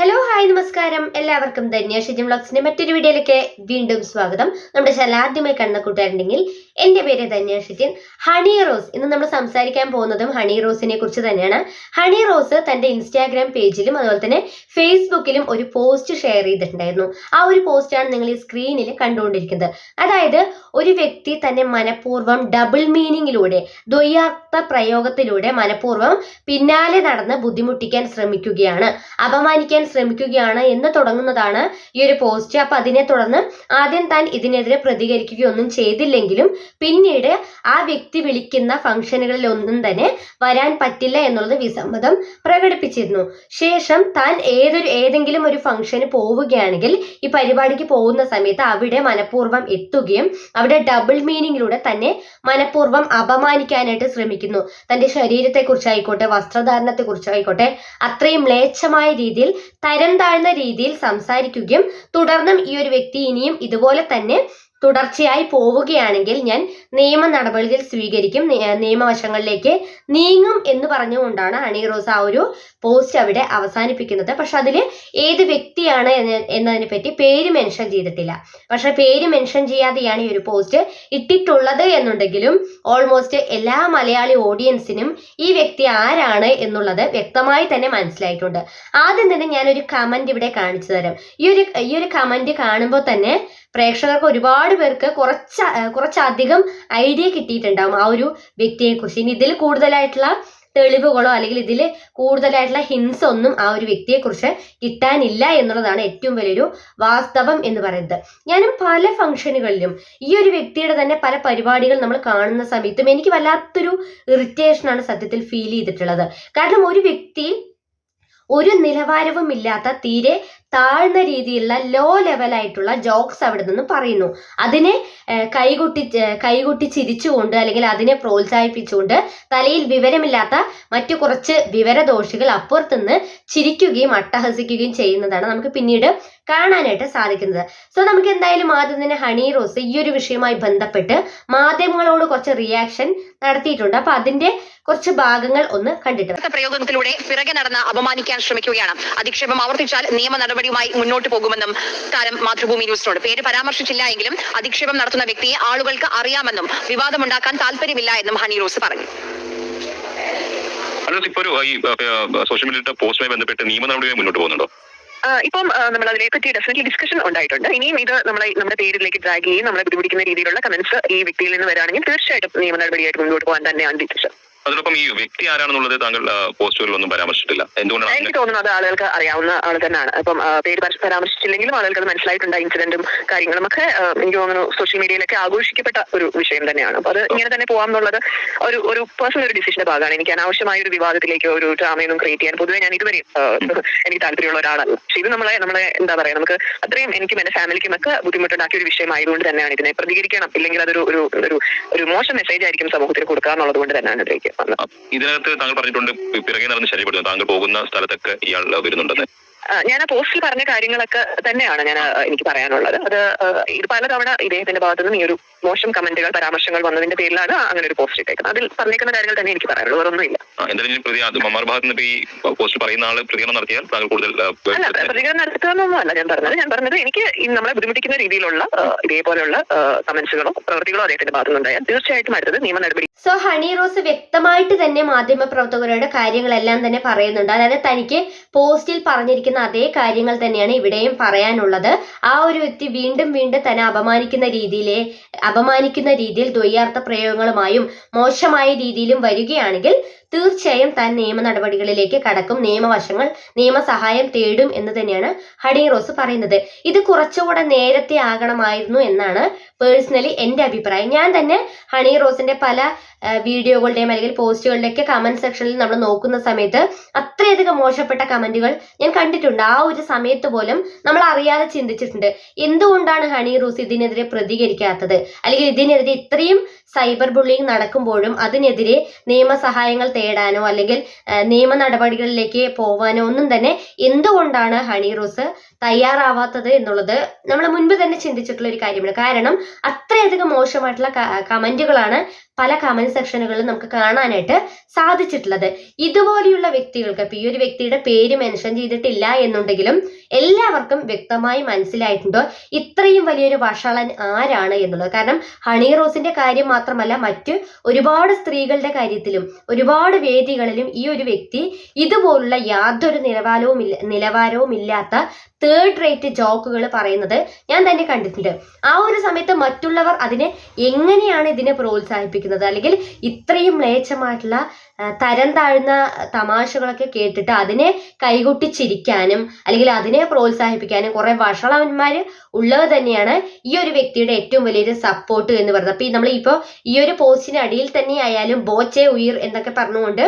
Hello hi നമസ്കാരം. എല്ലാവർക്കും ധന്യാഷിജം വ്ളോഗ്സിന്റെ മറ്റൊരു വീഡിയോയിലേക്ക് വീണ്ടും സ്വാഗതം. നമ്മുടെ ചാനൽ ആദ്യമായി കണ്ണ കൂട്ടുകാരുണ്ടെങ്കിൽ എന്റെ പേര് ധന്യ ധന്യാഷിജൻ ഹണി റോസ് ഇന്ന് നമ്മൾ സംസാരിക്കാൻ പോകുന്നതും ഹണി റോസിനെ കുറിച്ച് തന്നെയാണ്. ഹണി റോസ് തന്റെ ഇൻസ്റ്റാഗ്രാം പേജിലും അതുപോലെ തന്നെ ഫേസ്ബുക്കിലും ഒരു പോസ്റ്റ് ഷെയർ ചെയ്തിട്ടുണ്ടായിരുന്നു. ആ ഒരു പോസ്റ്റാണ് നിങ്ങൾ ഈ സ്ക്രീനിൽ കണ്ടുകൊണ്ടിരിക്കുന്നത്. അതായത് ഒരു വ്യക്തി തന്നെ മനഃപൂർവം ഡബിൾ മീനിങ്ങിലൂടെ ദ്വയാർത്ഥ പ്രയോഗത്തിലൂടെ മനഃപൂർവം പിന്നാലെ നടന്ന് ബുദ്ധിമുട്ടിക്കാൻ ശ്രമിക്കുകയാണ് അപമാനിക്കാൻ ശ്രമിക്കുകയാണ് എന്ന് തുടങ്ങുന്നതാണ് ഈ ഒരു പോസ്റ്റ് അപ്പൊ അതിനെ തുടർന്ന് ആദ്യം താൻ ഇതിനെതിരെ പ്രതികരിക്കുകയൊന്നും ചെയ്തില്ലെങ്കിലും പിന്നീട് ആ വ്യക്തി വിളിക്കുന്ന ഫംഗ്ഷനുകളിൽ ഒന്നും തന്നെ വരാൻ പറ്റില്ല എന്നുള്ളത് വിസമ്മതം പ്രകടിപ്പിച്ചിരുന്നു. ശേഷം താൻ ഏതൊരു ഏതെങ്കിലും ഒരു ഫംഗ്ഷന് പോവുകയാണെങ്കിൽ ഈ പരിപാടിക്ക് പോകുന്ന സമയത്ത് അവിടെ മനഃപൂർവം എത്തുകയും അവിടെ ഡബിൾ മീനിങ്ങിലൂടെ തന്നെ മനഃപൂർവം അപമാനിക്കാനായിട്ട് ശ്രമിക്കുന്നു. തന്റെ ശരീരത്തെക്കുറിച്ചായിക്കോട്ടെ വസ്ത്രധാരണത്തെക്കുറിച്ചായിക്കോട്ടെ അത്രയും മ്ലേച്ഛമായ രീതിയിൽ തരം താഴ്ന്ന രീതിയിൽ സംസാരിക്കുകയും തുടർന്നും ഈ ഒരു വ്യക്തി ഇനിയും ഇതുപോലെ തന്നെ തുടർച്ചയായി പോവുകയാണെങ്കിൽ ഞാൻ നിയമ നടപടികൾ സ്വീകരിക്കും. നിയമവശങ്ങളിലേക്ക് നീങ്ങും എന്ന് പറഞ്ഞുകൊണ്ടാണ് ഹണി റോസ് ആ ഒരു പോസ്റ്റ് അവിടെ അവസാനിപ്പിക്കുന്നത്. പക്ഷെ അതിൽ ഏത് വ്യക്തിയാണ് എന്നതിനെ പറ്റി പേര് മെൻഷൻ ചെയ്തിട്ടില്ല. പക്ഷെ പേര് മെൻഷൻ ചെയ്യാതെയാണ് ഈ ഒരു പോസ്റ്റ് ഇട്ടിട്ടുള്ളത് എന്നുണ്ടെങ്കിലും ഓൾമോസ്റ്റ് എല്ലാ മലയാളി ഓഡിയൻസിനും ഈ വ്യക്തി ആരാണ് എന്നുള്ളത് വ്യക്തമായി തന്നെ മനസ്സിലായിട്ടുണ്ട്. ആദ്യം തന്നെ ഞാനൊരു കമന്റ് ഇവിടെ കാണിച്ചു തരാം. ഈ ഒരു ഈ ഒരു കമന്റ് കാണുമ്പോൾ തന്നെ പ്രേക്ഷകർക്ക് ഒരുപാട് പേർക്ക് കുറച്ച് കുറച്ചധികം ഐഡിയ കിട്ടിയിട്ടുണ്ടാവും ആ ഒരു വ്യക്തിയെ കുറിച്ച്. ഇനി ഇതിൽ കൂടുതലായിട്ടുള്ള തെളിവുകളോ അല്ലെങ്കിൽ ഇതിൽ കൂടുതലായിട്ടുള്ള ഹിൻസ് ഒന്നും ആ ഒരു വ്യക്തിയെക്കുറിച്ച് കിട്ടാനില്ല എന്നുള്ളതാണ് ഏറ്റവും വലിയൊരു വാസ്തവം എന്ന് പറയുന്നത്. ഞാനും പല ഫംഗ്ഷനുകളിലും ഈ ഒരു വ്യക്തിയുടെ തന്നെ പല പരിപാടികൾ നമ്മൾ കാണുന്ന സമയത്തും എനിക്ക് വല്ലാത്തൊരു ഇറിറ്റേഷനാണ് സത്യത്തിൽ ഫീൽ ചെയ്തിട്ടുള്ളത്. കാരണം ഒരു വ്യക്തി ഒരു നിലവാരവും ഇല്ലാത്ത തീരെ താഴ്ന്ന രീതിയിലുള്ള ലോ ലെവലായിട്ടുള്ള ജോക്സ് അവിടെ നിന്ന് പറയുന്നു. അതിനെ കൈകൊട്ടി കൈകൊട്ടി ചിരിച്ചുകൊണ്ട് അല്ലെങ്കിൽ അതിനെ പ്രോത്സാഹിപ്പിച്ചുകൊണ്ട് തലയിൽ വിവരമില്ലാത്ത മറ്റു കുറച്ച് വിവരദോഷികൾ അപ്പുറത്തുനിന്ന് ചിരിക്കുകയും അട്ടഹസിക്കുകയും ചെയ്യുന്നതാണ് നമുക്ക് പിന്നീട് കാണാനായിട്ട് സാധിക്കുന്നത്. സോ നമുക്ക് എന്തായാലും ആദ്യം തന്നെ ഹണി റോസ് ഈ ഒരു വിഷയവുമായി ബന്ധപ്പെട്ട് മാധ്യമങ്ങളോട് കുറച്ച് റിയാക്ഷൻ നടത്തിയിട്ടുണ്ട്. അപ്പൊ അതിന്റെ കുറച്ച് ഭാഗങ്ങൾ ഒന്ന് കണ്ടിട്ട് പ്രയോഗത്തിലൂടെ പിറകെ നടന്ന് അപമാനിക്കാൻ ശ്രമിക്കുകയാണ്. അധിക്ഷേപം ആവർത്തിച്ചാൽ നിയമ നടപടിയുമായി മുന്നോട്ട് പോകുമെന്നും താരം മാതൃഭൂമി ന്യൂസിനോട് പേര് പരാമർശിച്ചില്ല എങ്കിലും അധിക്ഷേപം നടത്തുന്ന വ്യക്തിയെ ആളുകൾക്ക് അറിയാമെന്നും വിവാദമുണ്ടാക്കാൻ താല്പര്യമില്ല എന്നും ഹണി റോസ് പറഞ്ഞു. അല്ല ഇപ്പൊ ഒരു ഈ സോഷ്യൽ മീഡിയ പോസ്റ്റുമായി ബന്ധപ്പെട്ട് നിയമ നടപടിയുമായി മുന്നോട്ട് പോകുന്നുണ്ടോ? ഇപ്പം നമ്മൾ അതിനെ പറ്റി ഡെഫിനറ്റ്ലി ഡിസ്കഷൻ ഉണ്ടായിട്ടുണ്ട്. ഇനിയും ഇത് നമ്മളെ നമ്മുടെ പേരിലേക്ക് ഡ്രാഗ് ചെയ്യും നമ്മളെ ബുദ്ധിമുട്ടിക്കുന്ന രീതിയിലുള്ള കമന്റ്സ് ഈ വ്യക്തിയിൽ നിന്ന് വരാണെങ്കിൽ തീർച്ചയായിട്ടും നിയമ നടപടിയായിട്ട് മുന്നോട്ട് പോകാൻ തന്നെയാണ് ഡിസിഷൻ അതിനൊപ്പം ഈ വ്യക്തി ആരാണെന്നുള്ളത് താങ്കൾ പോസ്റ്റുകളിൽ ഒന്നും പരാമർശിച്ചിട്ടില്ല. എന്തുകൊണ്ടാണ് എനിക്ക് തോന്നുന്നത് ആളുകൾക്ക് അറിയാവുന്ന ആൾ തന്നെയാണ്. അപ്പം പേര് പര- പരാമർശിച്ചില്ലെങ്കിലും ആളുകൾക്ക് അത് മനസ്സിലായിട്ടുണ്ട് ഇൻസിഡന്റും കാര്യങ്ങളും ഒക്കെ എനിക്ക് തോന്നുന്നു സോഷ്യൽ മീഡിയയിലൊക്കെ ആഘോഷിക്കപ്പെട്ട ഒരു വിഷയം തന്നെയാണ്. അപ്പൊ അത് ഇങ്ങനെ തന്നെ പോകാമെന്നുള്ളത് ഒരു ഒരു പേഴ്സണൽ ഒരു ഡിസിഷന്റെ ഭാഗമാണ്. എനിക്ക് അനാവശ്യമായ ഒരു വിവാദത്തിലേക്ക് ഒരു ഡ്രാമയൊന്നും ക്രിയേറ്റ് ചെയ്യാൻ പൊതുവെ ഞാൻ ഇതുവരെ എനിക്ക് താല്പര്യമുള്ള ഒരാളല്ല. പക്ഷെ ഇത് നമ്മളെ നമ്മളെ എന്താ പറയാ നമുക്ക് അത്രയും എനിക്കും എന്റെ ഫാമിലിക്കും ഒക്കെ ബുദ്ധിമുട്ടുണ്ടാക്കിയ ഒരു വിഷയമായതുകൊണ്ട് തന്നെയാണ് ഇതിനെ പ്രതികരിക്കണം. ഇല്ലെങ്കിൽ അതൊരു ഒരു ഒരു മോശം മെസ്സേജ് ആയിരിക്കും സമൂഹത്തിന് കൊടുക്കുക എന്നുള്ളത് കൊണ്ട് തന്നെയാണ് ഇതിലേക്ക് ഇതിനകത്ത് താങ്കൾ പറഞ്ഞിട്ടുണ്ട് പിറകെ നടന്ന് ശല്യപ്പെടുന്നു. താങ്കൾ പോകുന്ന സ്ഥലത്തൊക്കെ ഇയാൾ വരുന്നുണ്ടെന്ന്. ഞാൻ ആ പോസ്റ്റിൽ പറഞ്ഞ കാര്യങ്ങളൊക്കെ തന്നെയാണ് ഞാൻ എനിക്ക് പറയാനുള്ളത്. അത് ഇത് പലതവണ ഇദ്ദേഹത്തിന്റെ ഭാഗത്തു നിന്നും ഈ ഒരു മോശം കമന്റുകൾ പരാമർശങ്ങൾ വന്നതിന്റെ പേരിലാണ് അങ്ങനെ ഒരു പോസ്റ്റ് ഇട്ടേക്കുന്നത്. അതിൽ പറഞ്ഞേക്കുന്ന കാര്യങ്ങൾ തന്നെ എനിക്ക് പറയാനുള്ളൂ വേറൊന്നുമില്ല എന്തായാലും പ്രതി അത് ഭാഗത്ത് നിന്ന് ഈ പോസ്റ്റ് പറയുന്ന ആൾ പ്രതികരണം നടത്തിയാൽ താങ്കൾ കൂടുതൽ അല്ല പ്രതികരണം നടത്തുകയെന്നൊന്നും ഞാൻ പറഞ്ഞത്. ഞാൻ പറഞ്ഞത് എനിക്ക് നമ്മളെ ബുദ്ധിമുട്ടിക്കുന്ന രീതിയിലുള്ള ഇതേപോലെയുള്ള കമന്റ്സുകളോ പ്രവൃത്തികളോ അദ്ദേഹത്തിന്റെ ഭാഗത്തു നിന്നുണ്ടായാൽ തീർച്ചയായിട്ടും അടുത്തത് നിയമ നടപടി സോ ഹണി റോസ് വ്യക്തമായിട്ട് തന്നെ മാധ്യമ പ്രവർത്തകരുടെ കാര്യങ്ങളെല്ലാം തന്നെ പറയുന്നുണ്ട്. അതായത് തനിക്ക് പോസ്റ്റിൽ പറഞ്ഞിരിക്കുന്ന അതേ കാര്യങ്ങൾ തന്നെയാണ് ഇവിടെയും പറയാനുള്ളത്. ആ ഒരു വ്യക്തി വീണ്ടും വീണ്ടും തന്നെ അപമാനിക്കുന്ന രീതിയിലെ അപമാനിക്കുന്ന രീതിയിൽ ദ്വയാർത്ഥ പ്രയോഗങ്ങളുമായും മോശമായ രീതിയിലും വരികയാണെങ്കിൽ തീർച്ചയായും താൻ നിയമ നടപടികളിലേക്ക് കടക്കും. നിയമവശങ്ങൾ നിയമസഹായം തേടും എന്ന് തന്നെയാണ് ഹണി റോസ് പറയുന്നത്. ഇത് കുറച്ചുകൂടെ നേരത്തെ ആകണമായിരുന്നു എന്നാണ് പേഴ്സണലി എന്റെ അഭിപ്രായം. ഞാൻ തന്നെ ഹണി റോസിന്റെ പല വീഡിയോകളുടെയും അല്ലെങ്കിൽ പോസ്റ്റുകളുടെയൊക്കെ കമന്റ് സെക്ഷനിൽ നമ്മൾ നോക്കുന്ന സമയത്ത് അത്രയധികം മോശപ്പെട്ട കമന്റുകൾ ഞാൻ കണ്ടിട്ടുണ്ട്. ആ ഒരു സമയത്ത് പോലും നമ്മൾ അറിയാതെ ചിന്തിച്ചിട്ടുണ്ട്. എന്തുകൊണ്ടാണ് ഹണി റോസ് ഇതിനെതിരെ പ്രതികരിക്കാത്തത്? അല്ലെങ്കിൽ ഇതിനെതിരെ ഇത്രയും സൈബർ ബുള്ളിങ് നടക്കുമ്പോഴും അതിനെതിരെ നിയമസഹായങ്ങൾ തേടാനോ അല്ലെങ്കിൽ നിയമ നടപടികളിലേക്ക് പോവാനോ ഒന്നും തന്നെ എന്തുകൊണ്ടാണ് ഹണി റോസ് തയ്യാറാവാത്തത് എന്നുള്ളത് നമ്മൾ മുൻപ് തന്നെ ചിന്തിച്ചിട്ടുള്ള ഒരു കാര്യമാണ്. കാരണം അത്രയധികം മോശമായിട്ടുള്ള കമന്റുകളാണ് പല കമന്റ് സെക്ഷനുകളിലും നമുക്ക് കാണാനായിട്ട് സാധിച്ചിട്ടുള്ളത്. ഇതുപോലെയുള്ള വ്യക്തികൾക്ക് ഈ ഒരു വ്യക്തിയുടെ പേര് മെൻഷൻ ചെയ്തിട്ടില്ല എന്നുണ്ടെങ്കിലും എല്ലാവർക്കും വ്യക്തമായി മനസ്സിലായിട്ടുണ്ടോ ഇത്രയും വലിയൊരു വഷളൻ ആരാണ് എന്നുള്ളത്. കാരണം ഹണി റോസിന്റെ കാര്യം മാത്രമല്ല മറ്റ് ഒരുപാട് സ്ത്രീകളുടെ കാര്യത്തിലും ഒരുപാട് വേദികളിലും ഈ ഒരു വ്യക്തി ഇതുപോലുള്ള യാതൊരു നിലവാരവും ഇല്ല നിലവാരവും ഇല്ലാത്ത തേർഡ് റേറ്റ് ജോക്കുകൾ പറയുന്നത് ഞാൻ തന്നെ കണ്ടിട്ടുണ്ട്. ആ ഒരു സമയത്ത് മറ്റുള്ളവർ അതിനെ എങ്ങനെയാണ് ഇതിനെ പ്രോത്സാഹിപ്പിക്കുന്നത്? അല്ലെങ്കിൽ ഇത്രയും മ്ലേച്ഛമായിട്ടുള്ള തരം താഴ്ന്ന തമാശകളൊക്കെ കേട്ടിട്ട് അതിനെ കൈകൊട്ടി ചിരിക്കാനും അല്ലെങ്കിൽ അതിനെ പ്രോത്സാഹിപ്പിക്കാനും കുറെ വഷളവന്മാര് ഉള്ളവ തന്നെയാണ് ഈ ഒരു വ്യക്തിയുടെ ഏറ്റവും വലിയൊരു സപ്പോർട്ട് എന്ന് പറയുന്നത്. അപ്പൊ ഈ നമ്മൾ ഇപ്പോൾ ഈ ഒരു പോസ്റ്റിന് അടിയിൽ തന്നെ ആയാലും ബോച്ചെ ഉയർ എന്നൊക്കെ പറഞ്ഞുകൊണ്ട്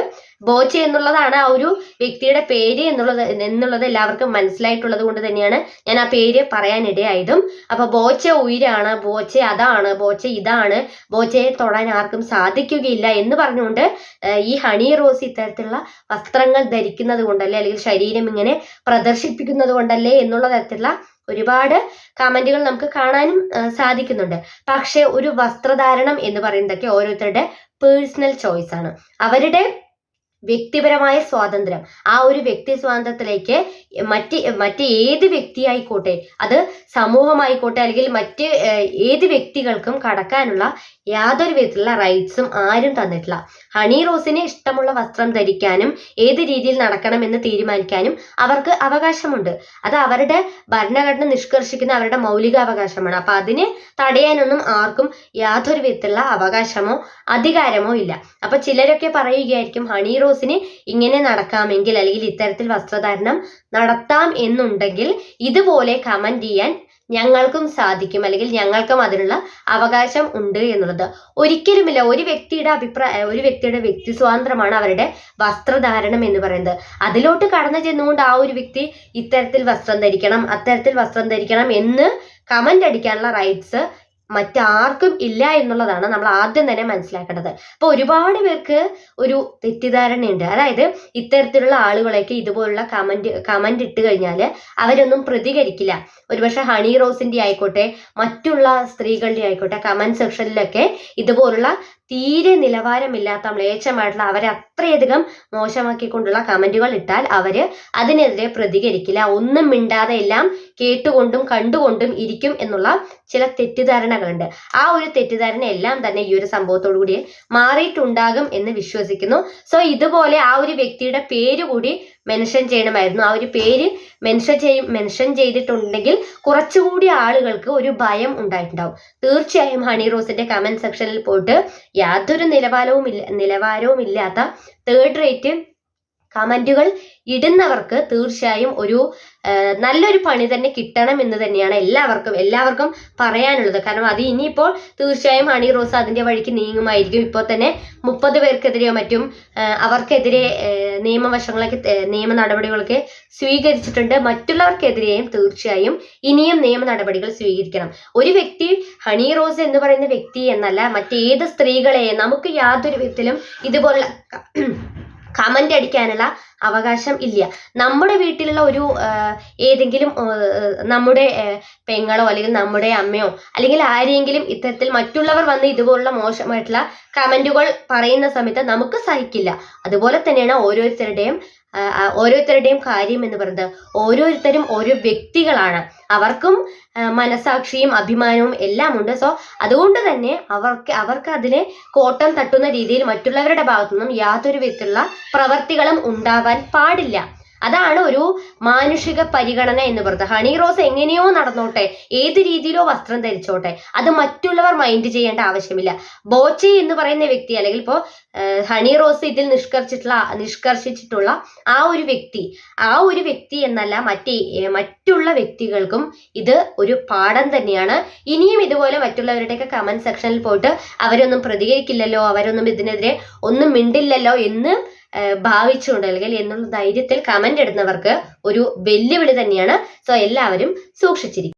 ബോച്ചെ എന്നുള്ളതാണ് ആ ഒരു വ്യക്തിയുടെ പേര് എന്നുള്ളത് എന്നുള്ളത് എല്ലാവർക്കും മനസ്സിലായിട്ടുള്ളത് കൊണ്ട് തന്നെയാണ് ഞാൻ ആ പേര് പറയാനിടയായതും. അപ്പൊ ബോച്ച ഉയരാണ് ബോച്ച അതാണ് ബോച്ച ഇതാണ് ബോച്ചയെ തൊടാൻ ആർക്കും സാധിക്കുകയില്ല എന്ന് പറഞ്ഞുകൊണ്ട് ഈ ഹണി റോസ് ഇത്തരത്തിലുള്ള വസ്ത്രങ്ങൾ ധരിക്കുന്നത് കൊണ്ടല്ലേ അല്ലെങ്കിൽ ശരീരം ഇങ്ങനെ പ്രദർശിപ്പിക്കുന്നത് കൊണ്ടല്ലേ എന്നുള്ള തരത്തിലുള്ള ഒരുപാട് കമന്റുകൾ നമുക്ക് കാണാനും സാധിക്കുന്നുണ്ട്. പക്ഷെ ഒരു വസ്ത്രധാരണം എന്ന് പറയുന്നതൊക്കെ ഓരോരുത്തരുടെ പേഴ്സണൽ ചോയ്സ് ആണ്. അവരുടെ വ്യക്തിപരമായ സ്വാതന്ത്ര്യം. ആ ഒരു വ്യക്തി സ്വാതന്ത്ര്യത്തിലേക്ക് മറ്റ് മറ്റ് ഏത് വ്യക്തിയായിക്കോട്ടെ അത് സമൂഹമായിക്കോട്ടെ അല്ലെങ്കിൽ മറ്റ് ഏത് വ്യക്തികൾക്കും കടക്കാനുള്ള യാതൊരു വിധത്തിലുള്ള റൈറ്റ്സും ആരും തന്നിട്ടില്ല. ഹണി റോസിന് ഇഷ്ടമുള്ള വസ്ത്രം ധരിക്കാനും ഏത് രീതിയിൽ നടക്കണമെന്ന് തീരുമാനിക്കാനും അവർക്ക് അവകാശമുണ്ട്. അത് അവരുടെ ഭരണഘടന നിഷ്കർഷിക്കുന്ന അവരുടെ മൗലിക അവകാശമാണ് അപ്പൊ അതിന് തടയാനൊന്നും ആർക്കും യാതൊരു വിധത്തിലുള്ള അവകാശമോ അധികാരമോ ഇല്ല. അപ്പൊ ചിലരൊക്കെ പറയുകയായിരിക്കും ഹണി റോസിന് ഇങ്ങനെ നടക്കാമെങ്കിൽ അല്ലെങ്കിൽ ഇത്തരത്തിൽ വസ്ത്രധാരണം നടത്താം എന്നുണ്ടെങ്കിൽ ഇതുപോലെ കമന്റ് ചെയ്യാൻ ഞങ്ങൾക്കും സാധിക്കും. അല്ലെങ്കിൽ ഞങ്ങൾക്കും അതിനുള്ള അവകാശം ഉണ്ട് എന്നുള്ളത്. ഒരിക്കലുമില്ല ഒരു വ്യക്തിയുടെ അഭിപ്രായ ഒരു വ്യക്തിയുടെ വ്യക്തി സ്വാതന്ത്ര്യമാണ് അവരുടെ വസ്ത്രധാരണം എന്ന് പറയുന്നത്. അതിലോട്ട് കടന്നു ചെന്നുകൊണ്ട് ആ ഒരു വ്യക്തി ഇത്തരത്തിൽ വസ്ത്രം ധരിക്കണം അത്തരത്തിൽ വസ്ത്രം ധരിക്കണം എന്ന് കമന്റ് അടിക്കാനുള്ള റൈറ്റ്സ് മറ്റാർക്കും ഇല്ല എന്നുള്ളതാണ് നമ്മൾ ആദ്യം തന്നെ മനസ്സിലാക്കേണ്ടത്. അപ്പൊ ഒരുപാട് പേർക്ക് ഒരു തെറ്റിദ്ധാരണയുണ്ട്. അതായത് ഇത്തരത്തിലുള്ള ആളുകളൊക്കെ ഇതുപോലുള്ള കമന്റ് കമന്റ് ഇട്ട് കഴിഞ്ഞാൽ അവരൊന്നും പ്രതികരിക്കില്ല. ഒരുപക്ഷെ ഹണി റോസിന്റെ ആയിക്കോട്ടെ മറ്റുള്ള സ്ത്രീകളുടെ ആയിക്കോട്ടെ കമന്റ് സെക്ഷനിലൊക്കെ ഇതുപോലുള്ള തീരെ നിലവാരമില്ലാത്ത മ്ലേച്ഛമായിട്ടുള്ള അവരെ അത്രയധികം മോശമാക്കിക്കൊണ്ടുള്ള കമന്റുകൾ ഇട്ടാൽ അവർ അതിനെതിരെ പ്രതികരിക്കില്ല. ഒന്നും മിണ്ടാതെ എല്ലാം കേട്ടുകൊണ്ടും കണ്ടുകൊണ്ടും ഇരിക്കും എന്നുള്ള ചില തെറ്റിദ്ധാരണകളുണ്ട്. ആ ഒരു തെറ്റിദ്ധാരണ എല്ലാം തന്നെ ഈ ഒരു സംഭവത്തോടു കൂടി മാറിയിട്ടുണ്ടാകും എന്ന് വിശ്വസിക്കുന്നു. സോ ഇതുപോലെ ആ ഒരു വ്യക്തിയുടെ പേര് കൂടി മെൻഷൻ ചെയ്യണമായിരുന്നു. ആ ഒരു പേര് മെൻഷൻ ചെയ് മെൻഷൻ ചെയ്തിട്ടുണ്ടെങ്കിൽ കുറച്ചുകൂടി ആളുകൾക്ക് ഒരു ഭയം ഉണ്ടായിട്ടുണ്ടാവും. തീർച്ചയായും ഹണി റോസിന്റെ കമന്റ് സെക്ഷനിൽ പോയിട്ട് യാതൊരു നിലവാരവും ഇല്ല നിലവാരവും ഇല്ലാത്ത തേർഡ് റേറ്റ് കമന്റുകൾ ഇടുന്നവർക്ക് തീർച്ചയായും ഒരു നല്ലൊരു പണി തന്നെ കിട്ടണം എന്ന് തന്നെയാണ് എല്ലാവർക്കും എല്ലാവർക്കും പറയാനുള്ളത്. കാരണം അത് ഇനിയിപ്പോൾ തീർച്ചയായും ഹണി റോസ് അതിന്റെ വഴിക്ക് നീങ്ങുമായിരിക്കും. ഇപ്പോൾ തന്നെ മുപ്പത് പേർക്കെതിരെയോ മറ്റും അവർക്കെതിരെ നിയമവശങ്ങളൊക്കെ നിയമ നടപടികളൊക്കെ സ്വീകരിച്ചിട്ടുണ്ട്. മറ്റുള്ളവർക്കെതിരെയും തീർച്ചയായും ഇനിയും നിയമ നടപടികൾ സ്വീകരിക്കണം. ഒരു വ്യക്തി ഹണി റോസ് എന്ന് പറയുന്ന വ്യക്തി എന്നല്ല മറ്റേത് സ്ത്രീകളെയും നമുക്ക് യാതൊരു വിധത്തിലും ഇതുപോലുള്ള കമന്റ് അടിക്കാനുള്ള അവകാശം ഇല്ല. നമ്മുടെ വീട്ടിലുള്ള ഒരു ഏതെങ്കിലും നമ്മുടെ പെങ്ങളോ അല്ലെങ്കിൽ നമ്മുടെ അമ്മയോ അല്ലെങ്കിൽ ആരെങ്കിലും ഇത്തരത്തിൽ മറ്റുള്ളവർ വന്ന് ഇതുപോലുള്ള മോശമായിട്ടുള്ള കമന്റുകൾ പറയുന്ന സമയത്ത് നമുക്ക് സഹിക്കില്ല. അതുപോലെ തന്നെയാണ് ഓരോരുത്തരുടെയും ഓരോരുത്തരുടെയും കാര്യം എന്ന് പറയുന്നത് ഓരോരുത്തരും ഓരോ വ്യക്തികളാണ്. അവർക്കും മനസാക്ഷിയും അഭിമാനവും എല്ലാം ഉണ്ട് സോ അതുകൊണ്ട് തന്നെ അവർക്ക് അവർക്ക് അതിനെ കോട്ടം തട്ടുന്ന രീതിയിൽ മറ്റുള്ളവരുടെ ഭാഗത്തു നിന്നും യാതൊരു വിധത്തിലുള്ള പ്രവർത്തികളും ഉണ്ടാവാൻ പാടില്ല. അതാണ് ഒരു മാനുഷിക പരിഗണന എന്ന് പറയുന്നത്. ഹണി റോസ് എങ്ങനെയോ നടന്നോട്ടെ ഏത് രീതിയിലോ വസ്ത്രം ധരിച്ചോട്ടെ അത് മറ്റുള്ളവർ മൈൻഡ് ചെയ്യേണ്ട ആവശ്യമില്ല. ബോച്ചെ എന്ന് പറയുന്ന വ്യക്തി അല്ലെങ്കിൽ ഇപ്പോൾ ഹണി റോസ് ഇതിൽ നിഷ്കർഷിച്ചിട്ടുള്ള നിഷ്കർഷിച്ചിട്ടുള്ള ആ ഒരു വ്യക്തി ആ ഒരു വ്യക്തി എന്നല്ല മറ്റേ മറ്റുള്ള വ്യക്തികൾക്കും ഇത് ഒരു പാഠം തന്നെയാണ്. ഇനിയും ഇതുപോലെ മറ്റുള്ളവരുടെയൊക്കെ കമന്റ് സെക്ഷനിൽ പോയിട്ട് അവരൊന്നും പ്രതികരിക്കില്ലല്ലോ അവരൊന്നും ഇതിനെതിരെ ഒന്നും മിണ്ടില്ലല്ലോ എന്ന് ഭാവിച്ചുകൊണ്ട് അല്ലെങ്കിൽ എന്നുള്ള ധൈര്യത്തിൽ കമന്റ് ഇടുന്നവർക്ക് ഒരു വെല്ലുവിളി തന്നെയാണ്. സോ എല്ലാവരും സൂക്ഷിച്ചിരിക്കും